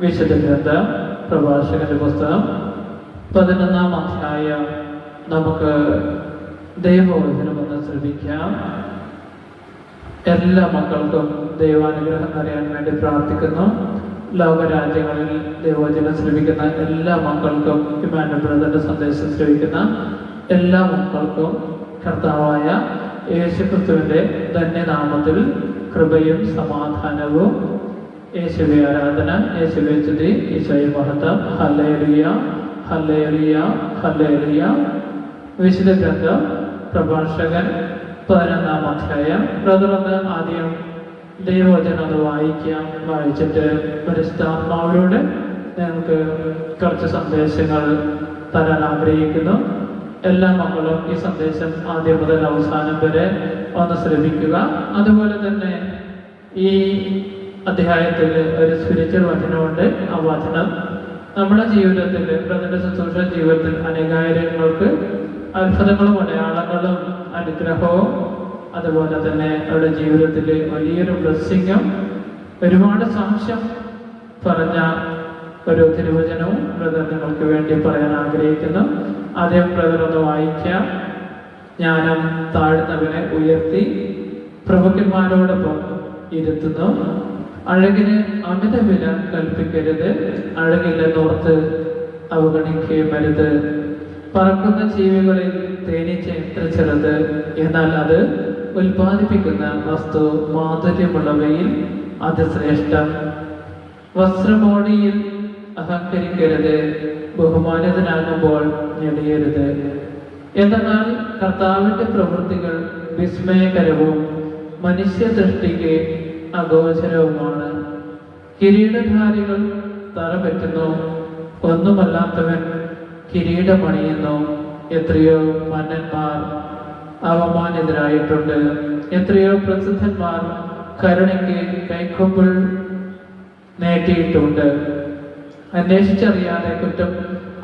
വിശുദ്ധ ഗ്രന്ഥ പ്രഭാഷകന്റെ പുസ്തകം പതിനൊന്നാം അധ്യായം. നമുക്ക് ദൈവവചനമെന്ന് ശ്രമിക്കാം എല്ലാ മക്കൾക്കും ദൈവാനുഗ്രഹം അറിയാൻ വേണ്ടി പ്രാർത്ഥിക്കുന്നു. ലോകരാജ്യങ്ങളിൽ ദൈവവചനം ശ്രമിക്കുന്ന എല്ലാ മക്കൾക്കും ഇമാനുവൽ ബ്രദറിന്റെ സന്ദേശം ശ്രമിക്കുന്ന എല്ലാ മക്കൾക്കും കർത്താവായ യേശുക്രിസ്തുവിന്റെ ധന്യനാമത്തിൽ കൃപയും സമാധാനവും യേശുവെ ആരാധന യേശുവെ സ്തുതി ഈശോയെ മഹത്വം. Hallelujah hallelujah hallelujah. വിശുദ്ധ ഗ്രന്ഥം പ്രഭാഷകൻ പതിനൊന്നാം അധ്യായം. പ്രതിരോധ ആദ്യം ദൈവവചനം അത് വായിക്കാം. വായിച്ചിട്ട് പരിശുദ്ധാത്മാവിലൂടെ ഞങ്ങൾക്ക് കുറച്ച് സന്ദേശങ്ങൾ തരാൻ ആഗ്രഹിക്കുന്നു. എല്ലാ മക്കളും ഈ സന്ദേശം ആദ്യം മുതൽ അവസാനം വരെ ഒന്ന് ശ്രമിക്കുക. അതുപോലെ തന്നെ ഈ അധ്യായത്തിൽ ഒരു സ്പിരിച്വൽ വചനമുണ്ട്. ആ വചനം നമ്മുടെ ജീവിതത്തിൽ പ്രതിന്റെ ശുശ്രൂഷ ജീവിതത്തിൽ അനേകായിരങ്ങൾക്ക് അത്ഭുതങ്ങളും അടയാളങ്ങളും അനുഗ്രഹവും അതുപോലെ തന്നെ അവരുടെ ജീവിതത്തിൽ വലിയൊരു ബ്ലെസ്സിങ്ങും ഒരുപാട് സാക്ഷ്യം പറഞ്ഞ ഒരു തിരുവചനവും ബ്രദർ നിങ്ങൾക്ക് വേണ്ടി പറയാൻ ആഗ്രഹിക്കുന്നു. ആദ്യം ബ്രദർ ഒന്ന് വായിക്കാം ജ്ഞാനം താഴ്ന്നവനെ ഉയർത്തി പ്രഭുക്കന്മാരോടൊപ്പം ഇരുത്തുന്നു. അഴകിന് അമിത വില കൽപ്പിക്കരുത് അഴകില്ലെന്നോർത്ത് അവഗണിക്കുകയും അരുത് പറക്കുന്ന ജീവികളിൽ തേനീച്ച എത്ര ചെറുത് എന്നാൽ അത് ഉൽപ്പാദിപ്പിക്കുന്ന വസ്തു മാധുര്യമുള്ളവയിൽ അതിശ്രേഷ്ഠം വസ്ത്രമോടിയിൽ അഹങ്കരിക്കരുത്. ബഹുമാനിതനാകുമ്പോൾ ഞെളിയരുത്. എന്നാൽ കർത്താവിന്റെ പ്രവൃത്തികൾ വിസ്മയകരവും മനുഷ്യ സൃഷ്ടിക്ക് അഗോചരവുമാണ്. കിരീടധാരികൾ തറ പറ്റുന്നു. ഒന്നുമല്ലാത്തവൻ കിരീടമണിയുന്നു. എത്രയോ മന്നന്മാർ അവമാനിതരായിട്ടുണ്ട് എത്രയോ പ്രസിദ്ധന്മാർ കരുണയ്ക്ക് കൈക്കൊമ്പിൾ നേട്ടിയിട്ടുണ്ട്. അന്വേഷിച്ചറിയാതെ കുറ്റം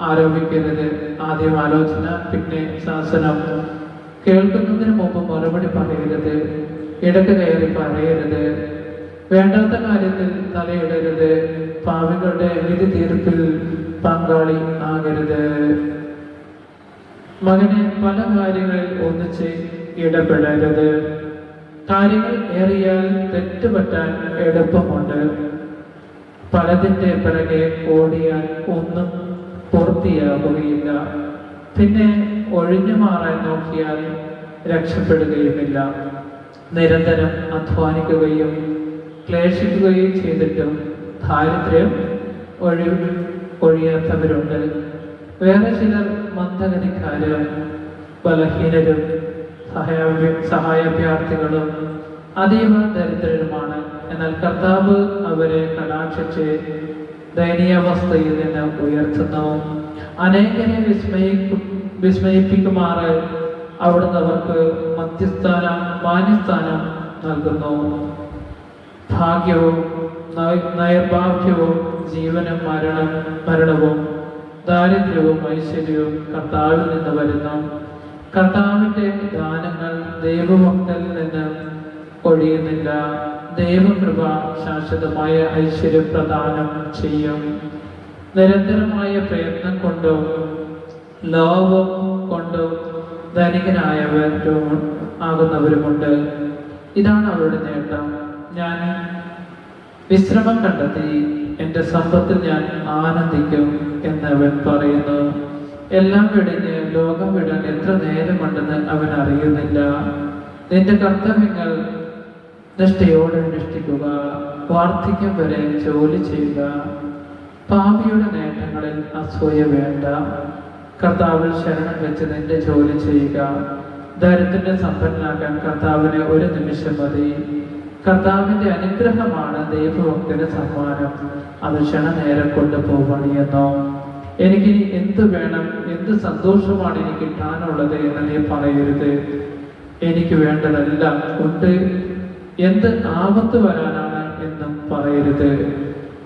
ആരോപിക്കരുത്. ആദ്യം ആലോചന പിന്നെ ശാസനം. കേൾക്കുന്നതിന് മുമ്പ് മറുപടി പറയരുത്. ഇടയ്ക്ക് കയറി പറയരുത്. വേണ്ടാത്ത കാര്യത്തിൽ തലയിടരുത്. പാവികളുടെ വിധി തീർപ്പിൽ പങ്കാളി ആകരുത്. മകനെ പല കാര്യങ്ങളിൽ ഒന്നിച്ച് ഇടപെടരുത്. കാര്യങ്ങൾ ഏറിയാൽ തെറ്റുപറ്റാൻ എളുപ്പമുണ്ട്. പലതിന്റെ പിറകെ ഓടിയാൽ ഒന്നും പൂർത്തിയാകുകയില്ല. പിന്നെ ഒഴിഞ്ഞു മാറാൻ നോക്കിയാൽ രക്ഷപ്പെടുകയുമില്ല. നിരന്തരം അധ്വാനിക്കുകയും ക്ലേശിക്കുകയും ചെയ്തിട്ടും ദാരിദ്ര്യം ഒഴി ഒഴിയാത്തവരുണ്ട്. വേറെ ചിലർ മന്ദഗതിക്കാരും ബലഹീനരും സഹായ സഹായാഭ്യർത്ഥികളും അതീവ ദരിദ്രരുമാണ്. എന്നാൽ കർത്താവ് അവരെ കടാക്ഷിച്ച് ദയനീയാവസ്ഥയിൽ നിന്ന് ഉയർത്തുന്നു. അനേകരെ വിസ്മയി വിസ്മയിപ്പിക്കുമാറ് അവിടുന്ന് അവർക്ക് മധ്യസ്ഥാനം മാന്യസ്ഥാനം നൽകുന്നു. ഭാഗ്യവും നൈർഭാഗ്യവും ജീവനും മരണം മരണവും ദാരിദ്ര്യവും ഐശ്വര്യവും കർത്താവിൽ നിന്ന് വരുന്നു കർത്താവിന്റെ ദാനങ്ങൾ ദൈവഭക്തരിൽ നിന്ന് ഒഴിയുന്നില്ല. ദൈവകൃപ ശാശ്വതമായ ഐശ്വര്യം പ്രദാനം ചെയ്യും. നിരന്തരമായ പ്രയത്നം കൊണ്ടും ലോകം കൊണ്ടും ധനികനായവരും ആകുന്നവരുമുണ്ട്. ഇതാണ് അവരുടെ നേട്ടം. ഞാൻ വിശ്രമം കണ്ടെത്തി എന്റെ സമ്പത്തിൽ ഞാൻ ആനന്ദിക്കും എന്നവൻ പറയുന്നു. എല്ലാം വെടിഞ്ഞ് ലോകം വിടാൻ എത്ര നേരമുണ്ടെന്ന് അവൻ അറിയുന്നില്ല. നിന്റെ കർത്തവ്യങ്ങൾ നിഷ്ഠയോടെ അനുഷ്ഠിക്കുക. വാർദ്ധക്യം വരെ ജോലി ചെയ്യുക. പാപിയുടെ നേട്ടങ്ങളിൽ അസൂയ വേണ്ട. കർത്താവിൽ ശരണം വെച്ച് നിന്റെ ജോലി ചെയ്യുക. ദരിദ്രനെ സമ്പന്നനാക്കാൻ കർത്താവിന് ഒരു നിമിഷം മതി. കർത്താവിന്റെ അനുഗ്രഹമാണ് ദൈവഭക്തിന്റെ സമ്മാനം. അത് ക്ഷണനേരം കൊണ്ട് പോവണിയെന്നോ എനിക്ക് എന്ത് വേണം? എന്ത് സന്തോഷമാണ് എനിക്ക് കിട്ടാനുള്ളത് എന്ന് നീ പറയരുത്. എനിക്ക് വേണ്ടതെല്ലാം ഉണ്ട്. എന്ത് ആപത്ത് വരാനാണ് എന്നും പറയരുത്.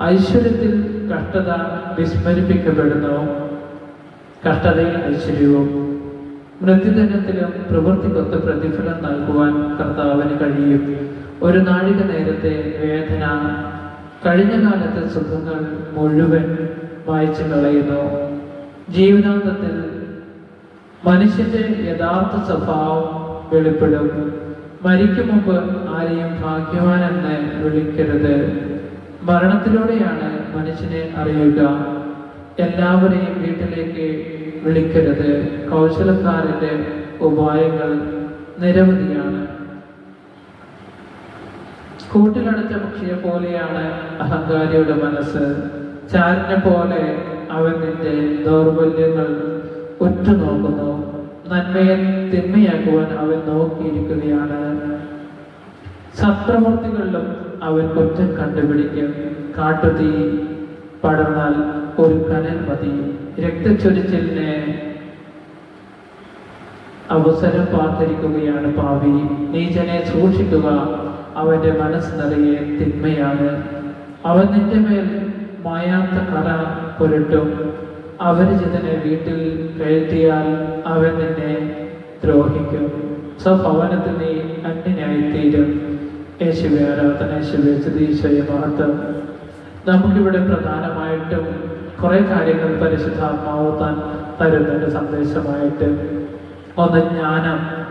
ഐശ്വര്യത്തിൽ കഷ്ടത വിസ്മരിപ്പിക്കപ്പെടുന്നു. കഷ്ടതയിൽ ഐശ്വര്യവും. മൃത്യുദിനത്തിലും പ്രവൃത്തിക്കൊത്ത് പ്രതിഫലം നൽകുവാൻ കർത്താവിന് കഴിയും. ഒരു നാഴിക നേരത്തെ വേദന. കഴിഞ്ഞ കാലത്തെ സുഖങ്ങൾ മുഴുവൻ വായിച്ചു കളയുന്നു. ജീവിതാന്തത്തിൽ മനുഷ്യന്റെ യഥാർത്ഥ സ്വഭാവം വെളിപ്പെടും. മരിക്കും മുമ്പ് ആരെയും ഭാഗ്യവാനെന്ന് വിളിക്കരുത്. മരണത്തിലൂടെയാണ് മനുഷ്യനെ അറിയുക. എല്ലാവരെയും വീട്ടിലേക്ക് വിളിക്കരുത്. കൗശലക്കാരന്റെ ഉപായങ്ങൾ നിരവധിയാണ്. കൂട്ടിലടച്ച പക്ഷിയെ പോലെയാണ് അഹങ്കാരിയുടെ മനസ്സ്. ചാരിനെ പോലെ അവൻ നിന്റെ ദൗർബല്യങ്ങൾ ഉറ്റുനോക്കുന്നു. നന്മയെ തിന്മയാക്കുവാൻ അവൻ നോക്കിയിരിക്കുകയാണ്. സത്രമൂർത്തികളിലും അവൻ കുറ്റം കണ്ടുപിടിക്കും. കാട്ടുതീ പടർന്നാൽ ഒരു കനൽ മതി. രക്തച്ചൊരിച്ചിലിനെ അവസരം പാർത്തിരിക്കുകയാണ് പാവി. നീചനെ സൂക്ഷിക്കുക. അവന്റെ മനസ്സ് നിറയെ തിന്മയാണ്. അവൻ നിന്റെ മേൽ മായാത്ത കട പുരട്ടും. അപരിചിതനെ വീട്ടിൽ കയറ്റിയാൽ അവൻ നിന്നെ ദ്രോഹിക്കും. സ്വഭവനത്തിൽ നീ അന്യനായിത്തീരും. യേശുവെ ആരാധന യേശുവെ ഈശോയെ മഹത്വം. നമുക്കിവിടെ പ്രധാനമായിട്ടും കുറെ കാര്യങ്ങൾ പരിശുദ്ധാത്മാവ് താൻ തരുന്നൊരു സന്ദേശമായിട്ട്. ഒന്ന് ജ്ഞാനം.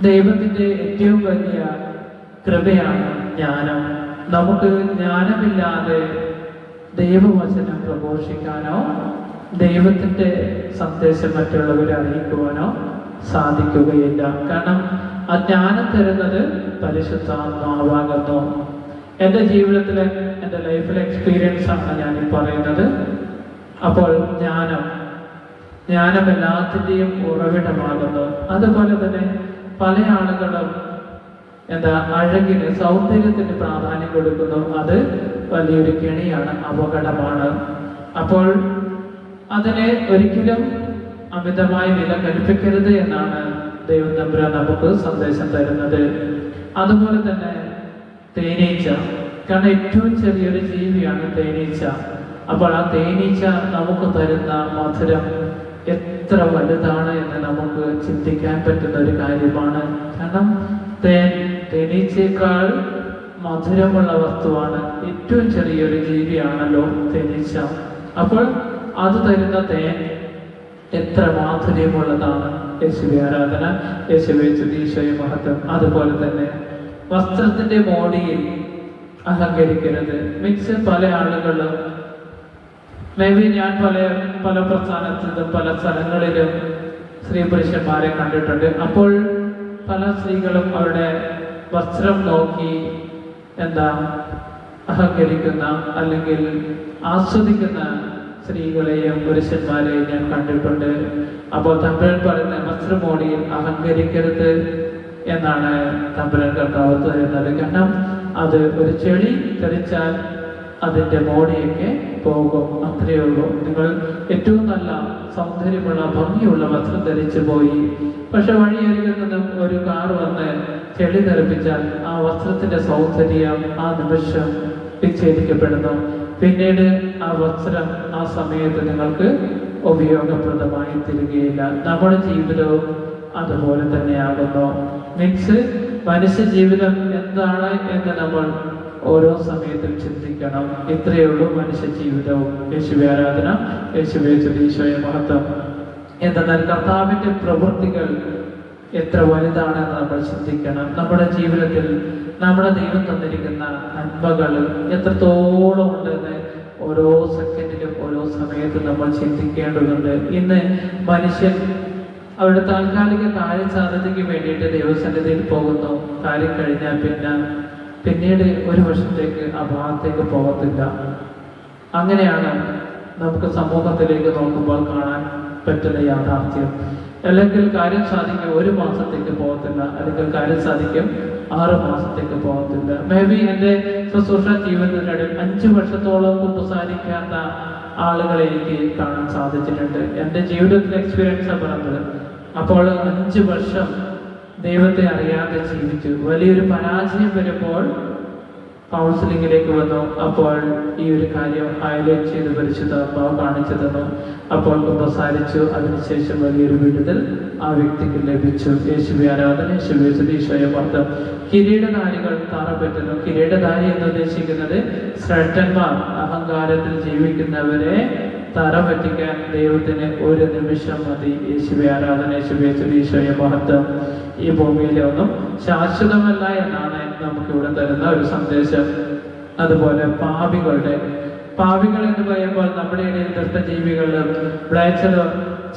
ദൈവത്തിന്റെ ഏറ്റവും വലിയ കൃപയാണ് ജ്ഞാനം. നമുക്ക് ജ്ഞാനമില്ലാതെ ദൈവവചനം പ്രഘോഷിക്കാനോ ദൈവത്തിന്റെ സന്ദേശം മറ്റുള്ളവരെ അറിയിക്കുവാനോ സാധിക്കുകയില്ല. കാരണം ആ ജ്ഞാനം തരുന്നത് പരിശുദ്ധാത്മാവാകുന്നു. എന്റെ ജീവിതത്തിലെ എന്റെ ലൈഫിലെ എക്സ്പീരിയൻസാണ് ഞാൻ ഈ പറയുന്നത്. അപ്പോൾ ജ്ഞാനം ജ്ഞാനം എല്ലാത്തിന്റെയും ഉറവിടമാകുന്നു. അതുപോലെ തന്നെ പല ആളുകളും എന്താ അഴകിന് സൗന്ദര്യത്തിന് പ്രാധാന്യം കൊടുക്കുന്നു അത് വലിയൊരു കെണിയാണ് അപകടമാണ്. അപ്പോൾ അതിനെ ഒരിക്കലും അമിതമായി വില കൽപ്പിക്കരുത് എന്നാണ് ദൈവം തമ്പുരാൻ നമുക്ക് സന്ദേശം തരുന്നത്. അതുപോലെ തന്നെ തേനീച്ച. കാരണം ഏറ്റവും ചെറിയൊരു ജീവിയാണ് തേനീച്ച. അപ്പോൾ ആ തേനീച്ച നമുക്ക് തരുന്ന മധുരം എത്ര വലുതാണ് എന്ന് നമുക്ക് ചിന്തിക്കാൻ പറ്റുന്ന ഒരു കാര്യമാണ്. കാരണം തേൻ തേനീച്ചയേക്കാൾ മധുരമുള്ള വസ്തുവാണ്. ഏറ്റവും ചെറിയൊരു ജീവിയാണല്ലോ തേനീച്ച. അപ്പോൾ അത് തരുന്ന തേൻ എത്ര മാധുര്യമുള്ളതാണ്. യേശുവി ആരാധന യേശുവെ ചുതീശ്വരി മഹത്വം. അതുപോലെ തന്നെ വസ്ത്രത്തിന്റെ മോടിയിൽ അഹങ്കരിക്കരുത് മിക്സ് പല ആളുകളും മേ ബി ഞാൻ പല പല പ്രസ്ഥാനത്തിലും പല സ്ഥലങ്ങളിലും സ്ത്രീ പുരുഷന്മാരെ കണ്ടിട്ടുണ്ട്. അപ്പോൾ പല സ്ത്രീകളും അവരുടെ വസ്ത്രം നോക്കി എന്താ അഹങ്കരിക്കുന്ന അല്ലെങ്കിൽ ആസ്വദിക്കുന്ന സ്ത്രീകളെയും പുരുഷന്മാരെയും ഞാൻ കണ്ടിട്ടുണ്ട്. അപ്പോൾ തമ്പുരൻ പറയുന്ന വസ്ത്രമോടിയിൽ അഹങ്കരിക്കരുത് എന്നാണ് തമ്പുരൻ കർത്താവ് തരുന്നത് കാരണം അത് ഒരു ചെളി തെറിച്ചാൽ അതിന്റെ ബോഡിയൊക്കെ പോകും. അത്രയേ ഉള്ളൂ. നിങ്ങൾ ഏറ്റവും നല്ല സൗന്ദര്യമുള്ള ഭംഗിയുള്ള വസ്ത്രം ധരിച്ചു പോയി. പക്ഷെ വഴിയരികിൽ ഒരു കാർ വന്ന് ചെളി തെറിപ്പിച്ചാൽ ആ വസ്ത്രത്തിന്റെ സൗന്ദര്യം ആ നിമിഷം വിച്ഛേദിക്കപ്പെടുന്നു. പിന്നീട് ആ വസ്ത്രം ആ സമയത്ത് നിങ്ങൾക്ക് ഉപയോഗപ്രദമായി തീരുകയില്ല. നമ്മുടെ ജീവിതവും അതുപോലെ തന്നെയാകുന്നു. മീൻസ് മനുഷ്യ ജീവിതം എന്താണ് എന്ന് നമ്മൾ ഓരോ സമയത്തും ചിന്തിക്കണം. ഇത്രയേ ഉള്ളൂ മനുഷ്യ ജീവിതവും. യേശുവെ ആരാധന യേശുവെ ഈശോയെ മഹത്വം. എന്തെന്നാൽ കർത്താവിന്റെ പ്രവൃത്തികൾ എത്ര വലുതാണെന്ന് നമ്മൾ ചിന്തിക്കണം. നമ്മുടെ ജീവിതത്തിൽ നമ്മുടെ ദൈവം തന്നിരിക്കുന്ന നന്മകൾ എത്രത്തോളം ഉണ്ടെന്ന് ഓരോ സെക്കൻഡിലും ഓരോ സമയത്തും നമ്മൾ ചിന്തിക്കേണ്ടതുണ്ട്. ഇന്ന് മനുഷ്യൻ അവരുടെ താൽക്കാലിക കാര്യസാധ്യതയ്ക്ക് വേണ്ടിയിട്ട് ദൈവസന്നിധിയിൽ പോകുന്നു. കാര്യം കഴിഞ്ഞാൽ പിന്നെ പിന്നീട് ഒരു വർഷത്തേക്ക് ആ ഭാഗത്തേക്ക് പോകത്തില്ല. അങ്ങനെയാണ് നമുക്ക് സമൂഹത്തിലേക്ക് നോക്കുമ്പോൾ കാണാൻ പറ്റുന്ന യാഥാർത്ഥ്യം. അല്ലെങ്കിൽ കാര്യം സാധിക്കും ഒരു മാസത്തേക്ക് പോകത്തില്ല. അല്ലെങ്കിൽ കാര്യം സാധിക്കും ആറ് മാസത്തേക്ക് പോകത്തില്ല. മേ ബി എന്റെ ശുശ്രൂഷ ജീവിതത്തിനിടയിൽ അഞ്ച് വർഷത്തോളം കുമ്പസാരിക്കാത്ത ആളുകളെ എനിക്ക് കാണാൻ സാധിച്ചിട്ടുണ്ട്. എന്റെ ജീവിതത്തിലെ എക്സ്പീരിയൻസ് പറഞ്ഞത്. അപ്പോൾ അഞ്ച് വർഷം ദൈവത്തെ അറിയാതെ ജീവിച്ചു. വലിയൊരു പരാജയം വരുമ്പോൾ കൗൺസിലിങ്ങിലേക്ക് വന്നു. അപ്പോൾ ഈ ഒരു കാര്യം ഹൈലൈറ്റ് ചെയ്ത് പരിശുദ്ധ അമ്മാവ് കാണിച്ചു തന്നു. അപ്പോൾ ഉപസാരിച്ചു. അതിനുശേഷം വലിയൊരു വിടുതൽ ആ വ്യക്തിക്ക് ലഭിച്ചു. യേശുവി ആരാധന യേശുവി ഈശോയെ മർദ്ദം കിരീടധാരികൾ തറപറ്റുന്നു കിരീടധാരി എന്ന് ഉദ്ദേശിക്കുന്നത് ശ്രേഷ്ഠന്മാർ അഹങ്കാരത്തിൽ ജീവിക്കുന്നവരെ തറ പറ്റിക്കാൻ ദൈവത്തിന് ഒരു നിമിഷം മതി. യേശുവെ ആരാധന യേശുവെ ഈശോയെ മഹത്വം ഈ ഭൂമിയിലെ ഒന്നും ശാശ്വതമല്ല എന്നാണ് നമുക്ക് ഇവിടെ തരുന്ന ഒരു സന്ദേശം. അതുപോലെ പാപികളുടെ പാപികൾ എന്ന് പറയുമ്പോൾ നമ്മുടെ ഇടയിൽ ദുഷ്ടജീവികളും ബ്ലാച്ചർ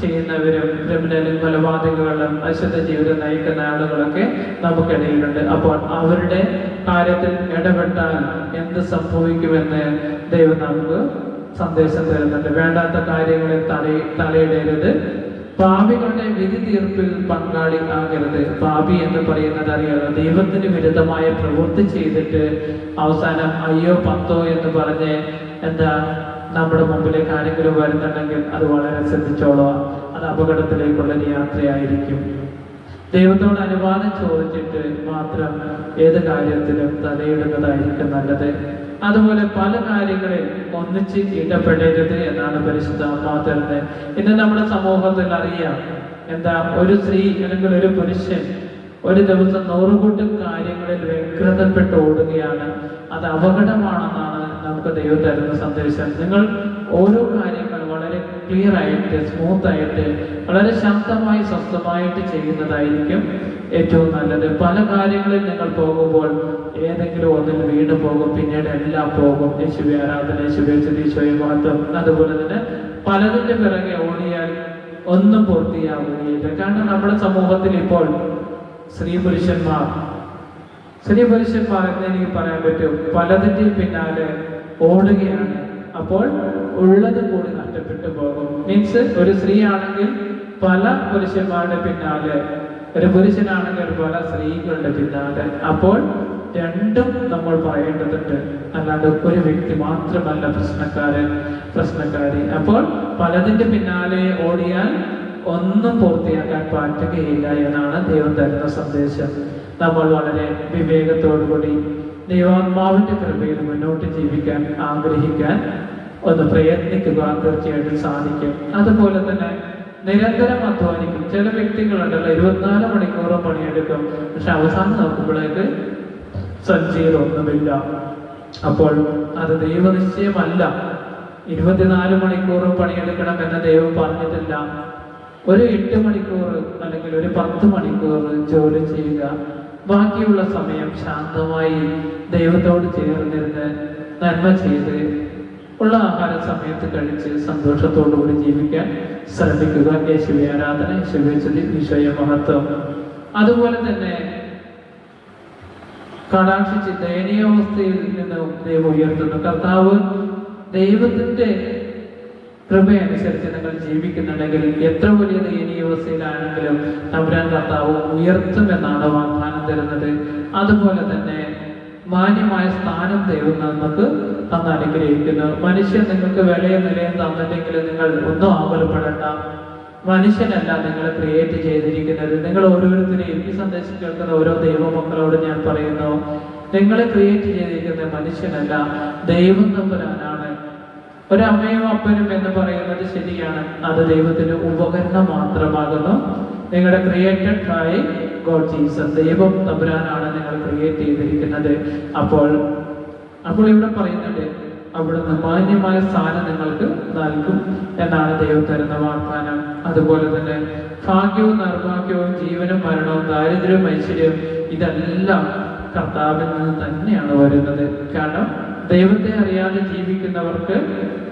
ചെയ്യുന്നവരും ക്രിമിനലും കൊലപാതകങ്ങളും അശുദ്ധ ജീവിതം നയിക്കുന്ന ആളുകളൊക്കെ നമുക്കിടയിലുണ്ട്. അപ്പോൾ അവരുടെ കാര്യത്തിൽ ഇടപെട്ടാൽ എന്ത് സംഭവിക്കുമെന്ന് ദൈവം നമുക്ക് സന്ദേശം തരുന്നുണ്ട്. വേണ്ടാത്ത കാര്യങ്ങളെ തല തലയിടരുത്. പാപികളുടെ വിധി തീർപ്പിൽ പങ്കാളി ആകരുത് പാപി എന്ന് പറയുന്നത് അറിയാതെ ദൈവത്തിന് വിരുദ്ധമായ പ്രവൃത്തി ചെയ്തിട്ട് അവസാനം അയ്യോ പത്തോ എന്ന് പറഞ്ഞ് എന്താ നമ്മുടെ മുമ്പിലേക്ക് ആരെങ്കിലും വരുന്നുണ്ടെങ്കിൽ അത് വളരെ ശ്രദ്ധിച്ചോളുക അത് അപകടത്തിലേക്കുള്ള ഒരു യാത്രയായിരിക്കും. ദൈവത്തോട് അനുവാദം ചോദിച്ചിട്ട് മാത്രം ഏത് കാര്യത്തിലും തലയിടുന്നതായിരിക്കും നല്ലത്. അതുപോലെ പല കാര്യങ്ങളിൽ ഒന്നിച്ച് ഇടപെടരുത് എന്നാണ് പരിശുദ്ധ അമ്മ ഇന്ന് നമ്മുടെ സമൂഹത്തിൽ അറിയാം എന്താ ഒരു സ്ത്രീ അല്ലെങ്കിൽ ഒരു പുരുഷൻ ഒരു ദിവസം നൂറുകൂട്ടം കാര്യങ്ങളിൽ വ്യഗ്രതപ്പെട്ട് ഓടുകയാണ്. അത് അപകടമാണെന്നാണ് നമുക്ക് ദൈവം തരുന്ന സന്ദേശം. നിങ്ങൾ ഓരോ കാര്യങ്ങൾ ക്ലിയർ ആയിട്ട് സ്മൂത്ത് ആയിട്ട് വളരെ ശാന്തമായി സ്വസ്ഥമായിട്ട് ചെയ്യുന്നതായിരിക്കും ഏറ്റവും നല്ലത്. പല കാര്യങ്ങളിൽ നിങ്ങൾ പോകുമ്പോൾ ഏതെങ്കിലും ഒന്നിൽ വീണ് പോകും പിന്നീട് എല്ലാം പോകും. യേശുവി ആരാധന യേശുവി ഈശോയെ മഹത്വം. അതുപോലെ തന്നെ പലതിന്റെ പിറകെ ഓടിയാൽ ഒന്നും പൂർത്തിയാവുകയില്ല. കാരണം നമ്മുടെ സമൂഹത്തിൽ ഇപ്പോൾ സ്ത്രീ പുരുഷന്മാർ സ്ത്രീ പുരുഷന്മാർ എന്ന് എനിക്ക് പറയാൻ പറ്റും പലതിന്റെ പിന്നാലെ ഓടുകയാണ്. അപ്പോൾ ഉള്ളത് കൂടി നഷ്ടപ്പെട്ടു പോകും. മീൻസ് ഒരു സ്ത്രീ ആണെങ്കിൽ പല പുരുഷന്മാരുടെ പിന്നാലെ ഒരു പുരുഷനാണെങ്കിൽ പല സ്ത്രീകളുടെ പിന്നാലെ. അപ്പോൾ രണ്ടും നമ്മൾ പറയേണ്ടതുണ്ട്. അല്ലാണ്ട് ഒരു വ്യക്തി മാത്രമല്ല പ്രശ്നക്കാരൻ പ്രശ്നക്കാരി. അപ്പോൾ പലതിന്റെ പിന്നാലെ ഓടിയാൽ ഒന്നും പൂർത്തിയാക്കാൻ പറ്റുകയില്ല എന്നാണ് ദൈവം തരുന്ന സന്ദേശം. നമ്മൾ വളരെ വിവേകത്തോടുകൂടി ദൈവാത്മാവിന്റെ കൃപയിൽ മുന്നോട്ട് ജീവിക്കാൻ ആഗ്രഹിക്കാൻ ഒന്ന് പ്രയത്നിക്കുക തീർച്ചയായിട്ടും സാധിക്കും. അതുപോലെ തന്നെ നിരന്തരം അധ്വാനിക്കും. ചില വ്യക്തികളുണ്ടല്ലോ ഇരുപത്തിനാല് മണിക്കൂറും പണിയെടുക്കും. പക്ഷെ അവസാനം നോക്കുമ്പോഴേക്ക് സഞ്ചീരൊന്നുമില്ല അപ്പോൾ അത് ദൈവനിശ്ചയമല്ല. ഇരുപത്തിനാല് മണിക്കൂറും പണിയെടുക്കണം എന്ന് ദൈവം പറഞ്ഞിട്ടില്ല. ഒരു എട്ട് മണിക്കൂർ അല്ലെങ്കിൽ ഒരു പത്ത് മണിക്കൂർ ജോലി ചെയ്യുക. ബാക്കിയുള്ള സമയം ശാന്തമായി ദൈവത്തോട് ചേർന്നിരുന്ന് നന്മ ചെയ്ത് ഉള്ള ആഹാര സമയത്ത് കഴിച്ച് സന്തോഷത്തോടു കൂടി ജീവിക്കാൻ ശ്രമിക്കുക. യേശുവി ആരാധന ഈശോയ മഹത്വം. അതുപോലെ തന്നെ കടാക്ഷിച്ച് ദയനീയാവസ്ഥയിൽ നിന്ന് ദൈവം ഉയർത്തുന്നു. കർത്താവ് ദൈവത്തിന്റെ കൃപയനുസരിച്ച് നിങ്ങൾ ജീവിക്കുന്നുണ്ടെങ്കിൽ എത്ര വലിയ ദയനീയാവസ്ഥയിലാണെങ്കിലും തമ്പുരാൻ കർത്താവ് ഉയർത്തുമെന്നാണ് വാഗ്ദാനം തരുന്നത്. അതുപോലെ തന്നെ മാന്യമായ സ്ഥാനം ദൈവം നമുക്ക് തന്ന് അനുഗ്രഹിക്കുന്നു. മനുഷ്യൻ നിങ്ങൾക്ക് വിലയും നിലയും തന്നില്ലെങ്കിൽ നിങ്ങൾ ഒന്നും ആകുലപ്പെടേണ്ട. മനുഷ്യനല്ല നിങ്ങളെ ക്രിയേറ്റ് ചെയ്തിരിക്കുന്നത്. നിങ്ങൾ ഓരോരുത്തരെയും ഈ സന്ദേശം കേൾക്കുന്ന ഓരോ ദൈവമക്കളോട് ഞാൻ പറയുന്നു. നിങ്ങളെ ക്രിയേറ്റ് ചെയ്തിരിക്കുന്ന മനുഷ്യനല്ല ദൈവം തമ്പുരാനാണ്. ഒരമ്മയും അപ്പനും എന്ന് പറയുന്നത് ശരിയാണ്. അത് ദൈവത്തിന് ഉപകരണം മാത്രമാകുന്നു. നിങ്ങളുടെ ക്രിയേറ്റഡ് ബൈ ഗോഡ് ജീസസ് ദൈവം തമ്പുരാനാണ് നിങ്ങൾ ക്രിയേറ്റ് ചെയ്തിരിക്കുന്നത്. അപ്പോൾ അപ്പോൾ ഇവിടെ പറയുന്നുണ്ട് അവിടുന്ന് മാന്യമായ സ്ഥാനം നിങ്ങൾക്ക് നൽകും എന്നാണ് ദൈവം തരുന്ന വാഗ്ദാനം. അതുപോലെ തന്നെ ഭാഗ്യവും നിർഭാഗ്യവും ജീവനും മരണവും ദാരിദ്ര്യവും ഐശ്വര്യവും ഇതെല്ലാം കർത്താവിൽ നിന്ന് തന്നെയാണ് വരുന്നത്. കാരണം ദൈവത്തെ അറിയാതെ ജീവിക്കുന്നവർക്ക്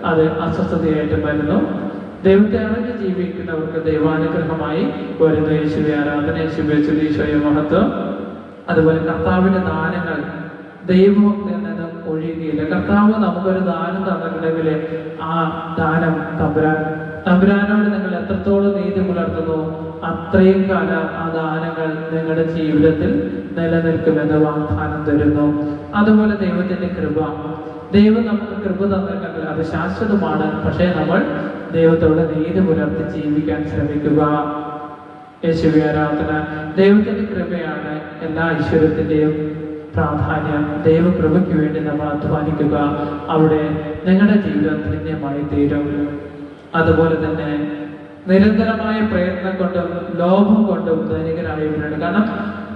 അത് അസ്വസ്ഥതയായിട്ട് വരുന്നു ദൈവത്തെ അറിഞ്ഞ് ജീവിക്കുന്നവർക്ക് ദൈവാനുഗ്രഹമായി വരുന്ന യേശുവെ. ആരാധന യേശുവെ ഈശോയെ മഹത്വം. അതുപോലെ കർത്താവിന്റെ ദാനങ്ങൾ ദൈവം ഒഴുകിയില്ല. കർത്താവ് നമുക്കൊരു ദാനം തന്നിട്ടുണ്ടെങ്കിൽ ആ ദാനം തമ്പുരാൻ തമ്പുരാനോട് നിങ്ങൾ എത്രത്തോളം നീതി പുലർത്തുന്നു അത്രയും കാലം ആ ദാനങ്ങൾ നിങ്ങളുടെ ജീവിതത്തിൽ നിലനിൽക്കുമെന്ന് വാഗ്ദാനം തരുന്നു. അതുപോലെ ദൈവത്തിന്റെ കൃപ. ദൈവം നമുക്ക് കൃപ തന്നിട്ടുണ്ടെങ്കിൽ അത് ശാശ്വതമാണ്. പക്ഷേ നമ്മൾ ദൈവത്തോട് നീതി പുലർത്തി ജീവിക്കാൻ ശ്രമിക്കുക. യേശുവി ആരാധന. ദൈവത്തിന്റെ കൃപയാണ് എല്ലാ ഐശ്വര്യത്തിന്റെയും പ്രാധാന്യം. ദൈവകൃപയ്ക്ക് വേണ്ടി നമ്മൾ അധ്വാനിക്കുക. അവിടെ നിങ്ങളുടെ ജീവിതം ധന്യമായി തീരും. അതുപോലെ തന്നെ നിരന്തരമായ പ്രയത്നം കൊണ്ടും ലോഭം കൊണ്ടും ധനികരായവരുണ്ട് കാരണം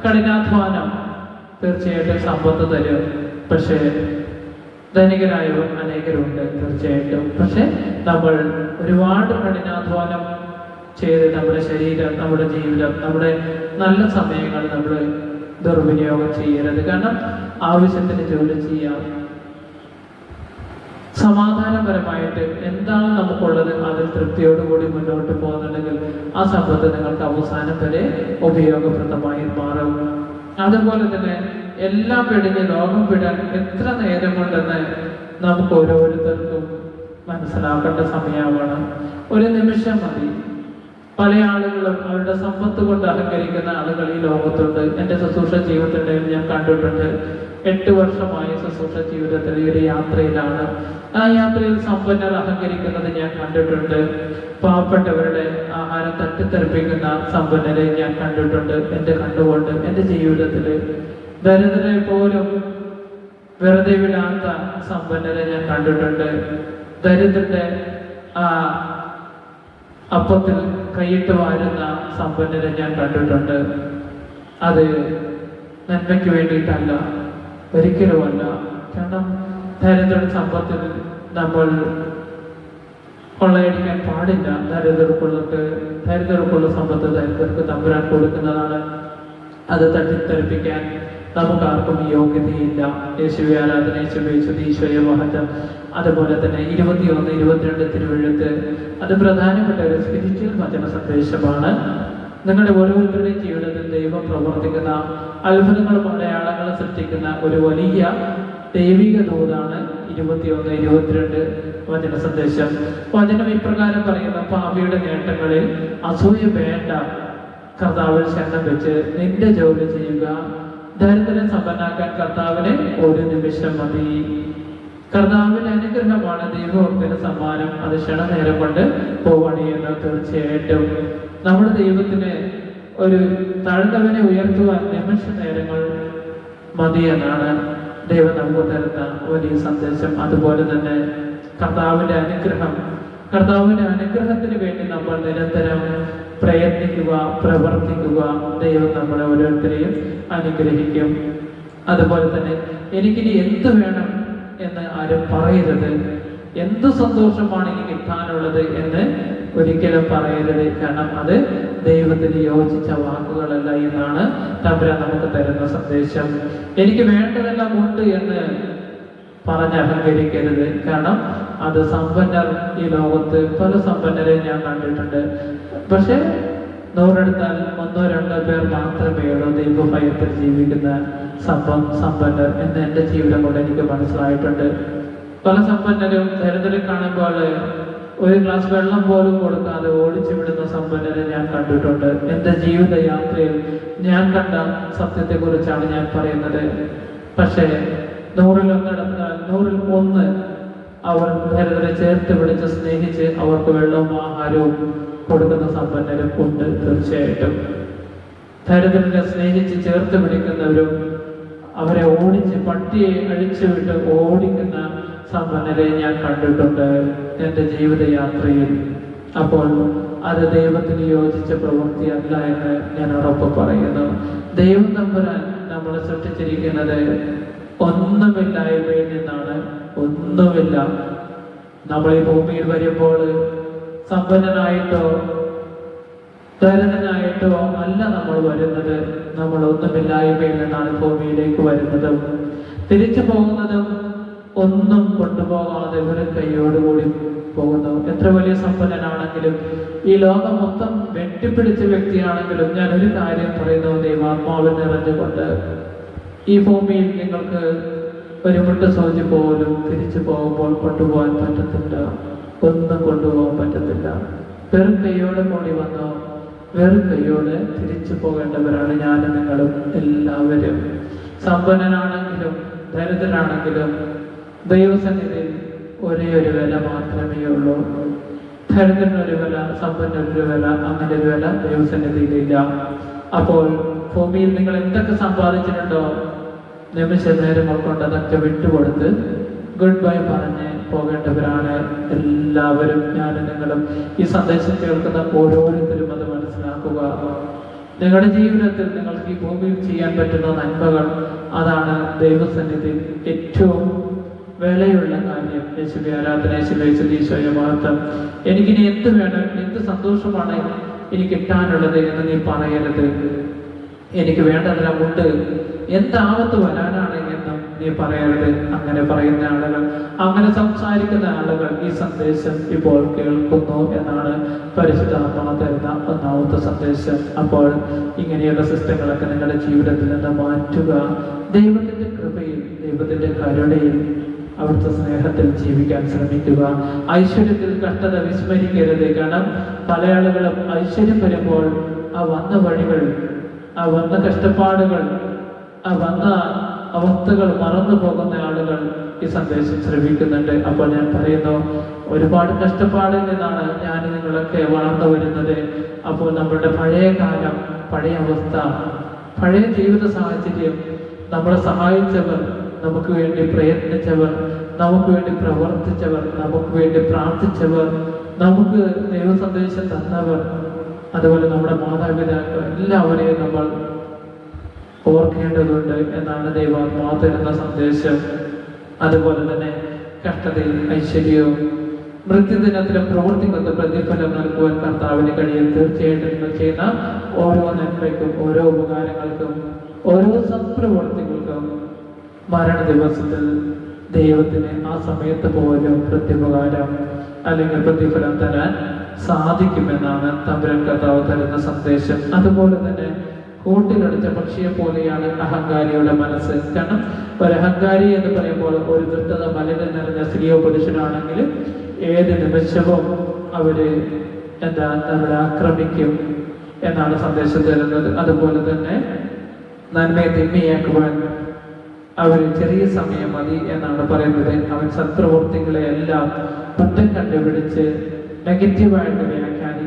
കഠിനാധ്വാനം തീർച്ചയായിട്ടും സമ്പത്ത് തരും. പക്ഷേ ധനികരായവർ അനേകരുണ്ട് തീർച്ചയായിട്ടും. പക്ഷെ നമ്മൾ ഒരുപാട് കഠിനാധ്വാനം ചെയ്ത് നമ്മുടെ ശരീരം നമ്മുടെ ജീവിതം നമ്മുടെ നല്ല സമയങ്ങൾ നമ്മൾ ദുർവിനിയോഗം ചെയ്യരുത്. കാരണം ആവശ്യത്തിന് ജോലി ചെയ്യാം. സമാധാനപരമായിട്ട് എന്താണ് നമുക്കുള്ളത്? അതിൽ തൃപ്തിയോടുകൂടി മുന്നോട്ട് പോകുന്നുണ്ടെങ്കിൽ ആ സമ്പത്ത് നിങ്ങൾക്ക് അവസാനം വരെ ഉപയോഗപ്രദമായി മാറും. അതുപോലെ തന്നെ എല്ലാം പിടിഞ്ഞ് ലോകം വിടാൻ എത്ര നേരം കൊണ്ടെന്ന് നമുക്ക് ഓരോരുത്തർക്കും മനസ്സിലാക്കേണ്ട സമയമാണ്. ഒരു നിമിഷം മതി. പല ആളുകളും അവരുടെ സമ്പത്ത് കൊണ്ട് അഹങ്കരിക്കുന്ന ആളുകൾ ഈ ലോകത്തുണ്ട്. എന്റെ ശുശ്രൂഷ ജീവിതത്തിന്റെ ഞാൻ കണ്ടിട്ടുണ്ട്. എട്ട് വർഷമായി ശുശ്രൂഷ ജീവിതത്തിൽ ഒരു യാത്രയിലാണ്. ആ യാത്രയിൽ സമ്പന്നർ അഹങ്കരിക്കുന്നത് ഞാൻ കണ്ടിട്ടുണ്ട്. പാവപ്പെട്ടവരുടെ ആഹാരം തട്ടിത്തെറിപ്പിക്കുന്ന സമ്പന്നരെ ഞാൻ കണ്ടിട്ടുണ്ട്. എന്റെ കണ്ടുകൊണ്ട് എന്റെ ജീവിതത്തിൽ ദരിദ്രരെ പോലും വെറുതെ വിടാത്ത സമ്പന്നരെ ഞാൻ കണ്ടിട്ടുണ്ട്. ദരിദ്രന്റെ ആ അപ്പത്തിൽ കൈയിട്ട് വാരുന്ന സമ്പന്നരെ ഞാൻ കണ്ടിട്ടുണ്ട്. അത് നന്മയ്ക്ക് വേണ്ടിയിട്ടല്ല ഒരിക്കലുമല്ല. കാരണം ദരിദ്ര സമ്പത്തിൽ നമ്മൾ കൊള്ളയടിക്കാൻ പാടില്ല. ദരിദ്രർക്കുള്ളവർക്ക് ദരിദ്രർക്കുള്ള സമ്പത്ത് ദരിദ്രർക്ക് തമ്പുരാൻ കൊടുക്കുന്നതാണ്. അത് തട്ടിത്തെറിപ്പിക്കാൻ നമുക്ക് ആർക്കും യോഗ്യതയില്ല. യേശുവെ ആരാധന യേശുവെ മഹത്വം. അതുപോലെ തന്നെ ഇരുപത്തിയൊന്ന് ഇരുപത്തിരണ്ട് തിരുവഴുത്ത്. അത് പ്രധാനപ്പെട്ട ഒരു സ്പിരിച്വൽ വചന സന്ദേശമാണ് നിങ്ങളുടെ ഓരോരുത്തരുടെയും ജീവിതത്തിൽ ദൈവം പ്രവർത്തിക്കുന്ന അത്ഭുതങ്ങളും അടയാളങ്ങളും സൃഷ്ടിക്കുന്ന ഒരു വലിയ ദൈവിക ദൂതാണ് ഇരുപത്തിയൊന്ന് ഇരുപത്തിരണ്ട് വചന സന്ദേശം വചനം ഇപ്രകാരം പറയുന്ന പാപിയുടെ നേട്ടങ്ങളിൽ അസൂയ വേണ്ട. കർത്താവിൽ ശരണം വെച്ച് നിന്റെ ജോലി ചെയ്യുക ദരിദ്രനെ സമ്പന്നാക്കാൻ കർത്താവിന് ഒരു നിമിഷം മതി. കർത്താവിന്റെ അനുഗ്രഹമാണ് ദൈവഭക്തിന് സമ്മാനം. അത് ക്ഷണനേരം കൊണ്ട് പോവണിയെന്ന് തീർച്ചയായിട്ടും. നമ്മുടെ ദൈവത്തിന് ഒരു താഴ്ന്നവനെ ഉയർത്തുവാൻ നിമിഷ നേരങ്ങൾ മതി എന്നാണ് ദൈവം നമുക്ക് തരുന്ന വലിയ സന്ദേശം. അതുപോലെ തന്നെ കർത്താവിന്റെ അനുഗ്രഹം. കർത്താവിന്റെ അനുഗ്രഹത്തിന് വേണ്ടി നമ്മൾ നിരന്തരം പ്രയത്നിക്കുക പ്രവർത്തിക്കുക. ദൈവം നമ്മളെ ഓരോരുത്തരെയും അനുഗ്രഹിക്കും. അതുപോലെ തന്നെ എനിക്കിനി എന്ത് വേണം എന്ന് ആരും പറയരുത്. എന്ത് സന്തോഷമാണ് എനിക്ക് കിട്ടാനുള്ളത് എന്ന് ഒരിക്കലും പറയരുത്. കാരണം അത് ദൈവത്തിന് യോജിച്ച വാക്കുകളല്ല എന്നാണ് തമ്പുര നമുക്ക് തരുന്ന സന്ദേശം. എനിക്ക് വേണ്ടതെല്ലാം ഉണ്ട് എന്ന് പറഞ്ഞ് അഹങ്കരിക്കരുത്. കാരണം അത് സമ്പന്നർ ഈ ലോകത്ത് പല സമ്പന്നരെ ഞാൻ കണ്ടിട്ടുണ്ട്. പക്ഷെ നൂറെടുത്താൽ ഒന്നോ രണ്ടോ പേർ മാത്രമേ ഉള്ളൂ ദൈവഭയത്തിൽ ജീവിക്കുന്ന സമ്പം സമ്പന്നർ എന്ന് എന്റെ ജീവിതം കൊണ്ട് എനിക്ക് മനസ്സിലായിട്ടുണ്ട്. പല സമ്പന്നരും ദരിദ്രം കാണുമ്പോൾ ഒരു ഗ്ലാസ് വെള്ളം പോലും കൊടുക്കാതെ ഓടിച്ചു വിടുന്ന സമ്പന്നരെ ഞാൻ കണ്ടിട്ടുണ്ട്. എന്റെ ജീവിത യാത്രയിൽ ഞാൻ കണ്ട സത്യത്തെക്കുറിച്ചാണ് ഞാൻ പറയുന്നത്. പക്ഷേ നൂറിൽ നൂറിൽ ഒന്ന് അവർ ദരിദ്രരെ ചേർത്ത് പിടിച്ച് സ്നേഹിച്ച് അവർക്ക് വെള്ളവും ആഹാരവും കൊടുക്കുന്ന സമ്പന്നരും ഉണ്ട് തീർച്ചയായിട്ടും. ദരിദ്രനെ സ്നേഹിച്ച് ചേർത്ത് പിടിക്കുന്നവരും അവരെ ഓടിച്ച് പട്ടിയെ അഴിച്ചു വിട്ട് ഓടിക്കുന്ന സമ്പന്നരെ ഞാൻ കണ്ടിട്ടുണ്ട് എന്റെ ജീവിതയാത്രയിൽ. അപ്പോൾ അത് ദൈവത്തിന് യോജിച്ച പ്രവൃത്തിയല്ല എന്ന് ഞാൻ ഉറപ്പ് പറയുന്നു. ദൈവം തമ്പുരാൻ നമ്മളെ സൃഷ്ടിച്ചിരിക്കുന്നത് ഒന്നുമില്ലായ്മയിൽ നിന്നാണ്. ഒന്നുമില്ല. നമ്മൾ ഈ ഭൂമിയിൽ വരുമ്പോൾ സമ്പന്നനായിട്ടോ ദരിദ്രനായിട്ടോ അല്ല നമ്മൾ വരുന്നത്. നമ്മൾ ഒന്നുമില്ലായ്മയിൽ നിന്നാണ് ഭൂമിയിലേക്ക് വരുന്നതും തിരിച്ചു പോകുന്നതും ഒന്നും കൊണ്ടുപോകാതെ ഒരു കൈയോടുകൂടി പോകുന്നു എത്ര വലിയ സമ്പന്നനാണെങ്കിലും ഈ ലോകം മൊത്തം വെട്ടിപ്പിടിച്ച വ്യക്തിയാണെങ്കിലും ഞാൻ ഒരു കാര്യം പറയുന്നു ദൈവാത്മാവിൽ നിറഞ്ഞുകൊണ്ട്. ഈ ഭൂമിയിൽ നിങ്ങൾക്ക് ഒരു മുട്ട സൂചി പോലും തിരിച്ചു പോകുമ്പോൾ കൊണ്ടുപോകാൻ പറ്റത്തില്ല. ഒന്നും കൊണ്ടുപോകാൻ പറ്റത്തില്ല. വെറും കൈയോടെ കൂടി വന്നോ? വെറും കൈയോടെ തിരിച്ചു പോകേണ്ടവരാണ് ഞാനും നിങ്ങളും എല്ലാവരും. സമ്പന്നനാണെങ്കിലും ദരിദ്രനാണെങ്കിലും ദൈവസന്നിധിയിൽ ഒരേ ഒരു വില മാത്രമേ ഉള്ളൂ. ദരിദ്രനൊരു വില സമ്പന്നൊരു വില അങ്ങനെ ഒരു വില ദൈവസന്നിധിയിലില്ല. അപ്പോൾ ഭൂമിയിൽ നിങ്ങൾ എന്തൊക്കെ സമ്പാദിച്ചിട്ടുണ്ടോ? നിമിഷ നേരം ഉൾക്കൊണ്ട് അതൊക്കെ വിട്ടുകൊടുത്ത് ഗുഡ് ബൈ പറഞ്ഞ് പോകേണ്ടവരാണ് എല്ലാവരും. ഞാനും നിങ്ങളും ഈ സന്ദേശം കേൾക്കുന്ന ഓരോരുത്തരും അത് മനസ്സിലാക്കുക. നിങ്ങളുടെ ജീവിതത്തിൽ നിങ്ങൾക്ക് ഈ ഭൂമിയിൽ ചെയ്യാൻ പറ്റുന്ന നന്മകൾ അതാണ് ദൈവസന്നിധി. ഏറ്റവും വിലയുള്ള കാര്യം. യേശുബി ആരാധന യേശുവെ ഈശോയെ എനിക്കിനി എന്ത് വേണം? എന്ത് സന്തോഷമാണ് എനിക്ക് കിട്ടാനുള്ളത് എന്ന് നീ പറയരുത്. എനിക്ക് വേണ്ടതെല്ലാം ഉണ്ട്. എന്താവത്ത് വരാനാണ് എന്നും നീ പറയരുത്. അങ്ങനെ പറയുന്ന ആളുകൾ അങ്ങനെ സംസാരിക്കുന്ന ആളുകൾ ഈ സന്ദേശം ഇപ്പോൾ കേൾക്കുന്നു എന്നാണ് പരിശുദ്ധാത്മാ തരുന്ന ഒന്നാമത്തെ സന്ദേശം. അപ്പോൾ ഇങ്ങനെയുള്ള സിസ്റ്റങ്ങളൊക്കെ നിങ്ങളുടെ ജീവിതത്തിൽ നിന്ന് മാറ്റുക. ദൈവത്തിന്റെ കൃപയിൽ ദൈവത്തിന്റെ കരുണയിൽ അവിടുത്തെ സ്നേഹത്തിൽ ജീവിക്കാൻ ശ്രമിക്കുക. ഐശ്വര്യത്തിൽ കഷ്ടത വിസ്മരിക്കരുത്. കാരണം പല ആളുകളും ഐശ്വര്യം വരുമ്പോൾ ആ വന്ന വഴികൾ ആ വന്ന കഷ്ടപ്പാടുകൾ ആ വന്ന അവസ്ഥകൾ മറന്നു പോകുന്ന ആളുകൾ ഈ സന്ദേശം ശ്രമിക്കുന്നുണ്ട് അപ്പോൾ ഞാൻ പറയുന്നു ഒരുപാട് കഷ്ടപ്പാടിൽ നിന്നാണ് ഞാൻ നിങ്ങളൊക്കെ വളർന്നു വരുന്നത്. അപ്പോൾ നമ്മളുടെ പഴയ കാലം പഴയ അവസ്ഥ പഴയ ജീവിത സാഹചര്യം നമ്മളെ സഹായിച്ചവർ നമുക്ക് വേണ്ടി പ്രയത്നിച്ചവർ നമുക്ക് വേണ്ടി പ്രവർത്തിച്ചവർ നമുക്ക് വേണ്ടി പ്രാർത്ഥിച്ചവർ നമുക്ക് ദൈവസന്ദേശം തന്നവർ അതുപോലെ നമ്മുടെ മാതാപിതാക്കൾ എല്ലാവരെയും നമ്മൾ ഓർക്കേണ്ടതുണ്ട് എന്നാണ് ദൈവാത്മാ തരുന്ന സന്ദേശം. അതുപോലെ തന്നെ കഷ്ടതയിൽ ഐശ്വര്യവും മൃത്യുദിനത്തിലും പ്രവൃത്തികൾക്ക് പ്രതിഫലം നൽകുവാൻ കർത്താവിന് കഴിയും. തീർച്ചയായിട്ടും നിങ്ങൾ ചെയ്യുന്ന ഓരോ നന്മയ്ക്കും ഓരോ ഉപകാരങ്ങൾക്കും ഓരോ സത്പ്രവർത്തികൾക്കും മരണ ദിവസത്തിൽ ദൈവത്തിന് ആ സമയത്ത് പോലും പ്രത്യുപകാരം അല്ലെങ്കിൽ പ്രതിഫലം തരാൻ സാധിക്കുമെന്നാണ് തമ്പുരൻ കർത്താവ് തരുന്ന സന്ദേശം. അതുപോലെ തന്നെ കൂട്ടിലടിച്ച പക്ഷിയെ പോലെയാണ് അഹങ്കാരിയുടെ മനസ്സ്. കാരണം ഒരു അഹങ്കാരി എന്ന് പറയുമ്പോൾ ഒരു ദുഷ്ടത മലിനം നിറഞ്ഞ സ്ത്രീയോ പുരുഷനാണെങ്കിൽ ഏത് നിമിഷവും അവർ എന്താ നമ്മളെ ആക്രമിക്കും എന്നാണ് സന്ദേശം തരുന്നത്. അതുപോലെ തന്നെ നന്മയെ തിന്മയാക്കുവാൻ അവർ ചെറിയ സമയം മതി എന്നാണ് പറയുന്നത്. അവൻ സത്പ്രവൃത്തികളെ എല്ലാം കുറ്റം കണ്ടുപിടിച്ച് നെഗറ്റീവായിട്ട്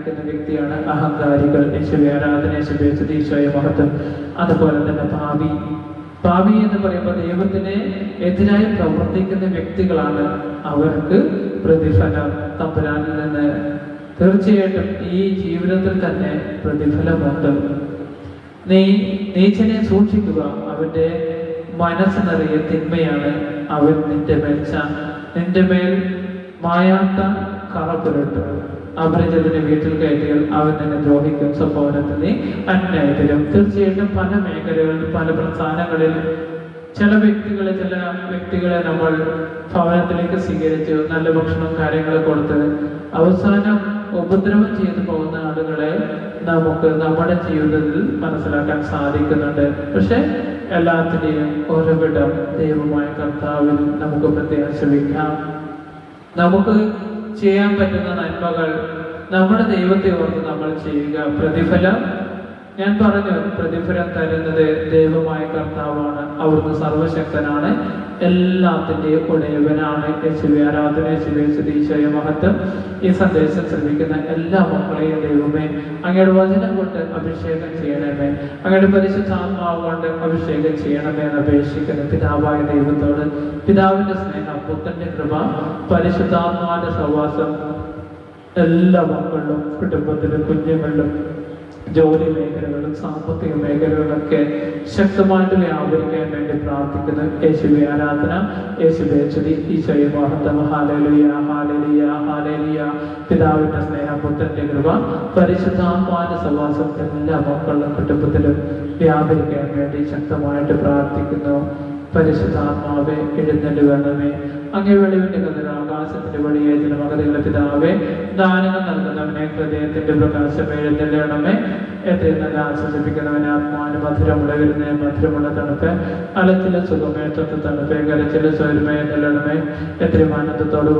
വ്യാഖ്യാനിക്കുന്ന വ്യക്തിയാണ് അഹങ്കാരികൾ. യേശുവെ ആരാധന യേശുവെ സുതീശോയ മഹത്വം. അതുപോലെ തന്നെ ഭാവി ഭാവി എന്ന് പറയുമ്പോൾ ദൈവത്തിന് എതിരായി പ്രവർത്തിക്കുന്ന വ്യക്തികളാണ് അവർക്ക് പ്രതിഫലം. തമ്പുരാനിൽ നിന്ന് തീർച്ചയായിട്ടും ഈ ജീവിതത്തിൽ തന്നെ പ്രതിഫലമുണ്ട്. നീ നീച്ചനെ സൂക്ഷിക്കുക. അവന്റെ മനസ്സ് നിറയ തിന്മയാണ് അവൻ നിന്റെ മേൽ നിന്റെ മേൽ മായാത്ത കറ പുരട്ടും അപരിചിതനെ വീട്ടിൽ കയറ്റിയാൽ അവൻ തന്നെ ദ്രോഹിക്കും. സ്വഭാവത്തിൽ നീ തരും തീർച്ചയായിട്ടും പല മേഖലകളിൽ പല പ്രസ്ഥാനങ്ങളിൽ ചില വ്യക്തികളെ ചില വ്യക്തികളെ നമ്മൾ ഭവനത്തിലേക്ക് സ്വീകരിച്ചു നല്ല ഭക്ഷണം കാര്യങ്ങൾ കൊടുത്ത് അവസാനം ഉപദ്രവം ചെയ്തു പോകുന്ന ആളുകളെ നമുക്ക് നമ്മുടെ ജീവിതത്തിൽ മനസ്സിലാക്കാൻ സാധിക്കുന്നുണ്ട്. പക്ഷെ എല്ലാത്തിനെയും ഉറവിടം ദൈവമായ കർത്താവിൽ നമുക്ക് പ്രത്യേകം ശ്രമിക്കാം നമുക്ക് ചെയ്യാൻ പറ്റുന്ന നന്മകൾ നമ്മുടെ ദൈവത്തെ ഓർത്ത് നമ്മൾ ചെയ്യുക. പ്രതിഫലം ഞാൻ പറഞ്ഞു പ്രതിഫലം തരുന്നത് ദൈവമായ കർത്താവാണ്. അവിടുന്ന് സർവശക്തനാണ്. എല്ലാത്തിന്റെയും ഉടയവനാണ്. യേശുവെ ആരാധന യേശുവെ സുതീശയ മഹത്വം. ഈ സന്ദേശം ശ്രമിക്കുന്ന എല്ലാ മക്കളെയും ദൈവമേ അങ്ങയുടെ വചനം കൊണ്ട് അഭിഷേകം ചെയ്യണമേ. അങ്ങയുടെ പരിശുദ്ധാത്മാവ് കൊണ്ട് അഭിഷേകം ചെയ്യണമേ എന്ന് അപേക്ഷിക്കുന്ന പിതാവായ ദൈവത്തോട് പിതാവിന്റെ സ്നേഹം പുത്തന്റെ കൃപ പരിശുദ്ധാത്മാവിന്റെ സഹവാസം എല്ലാ മക്കളിലും കുടുംബത്തിലും കുഞ്ഞുങ്ങളിലും ജോലി മേഖലകളും സാമ്പത്തിക മേഖലകളൊക്കെ ശക്തമായിട്ട് വ്യാപരിക്കാൻ വേണ്ടി പ്രാർത്ഥിക്കുന്നു യേശുവെ ആരാധന യേശുവെ ചുതി ഈശോയെ മഹത്വം ഹാലലിയ ഹാലലിയ ഹാലലിയ പിതാവിന്റെ സ്നേഹം പുത്രന്റെ കൃപ പരിശുദ്ധാത്മാവിന്റെ സവാസം എല്ലാ മക്കളുടെ കുടുംബത്തിലും വ്യാപരിക്കാൻ വേണ്ടി ശക്തമായിട്ട് പ്രാർത്ഥിക്കുന്നു. പരിശുദ്ധാത്മാവെ എഴുന്നള്ളി വേണമേ അങ്ങേ വെളിവിന്റെ കതിര ആകാശത്തിന്റെ വഴിയെ ജനമകതയുടെ പിതാവേ ദാനങ്ങൾ നൽകുന്നവനെ ഹൃദയത്തിന്റെ പ്രകാശം എഴുന്നള്ളണമേ എത്രയും നല്ല ആശ്വസിപ്പിക്കുന്നവനെ ആത്മാവിന് മധുരമുള്ള വരുന്ന മധുരമുള്ള തണുപ്പ്. അലച്ചിലെ സുഖമേ തൊട്ട് തണുപ്പേ കരച്ചിലെ സ്വരമേ എന്നുള്ളണമേ എത്രയും ആനന്ദത്തോടു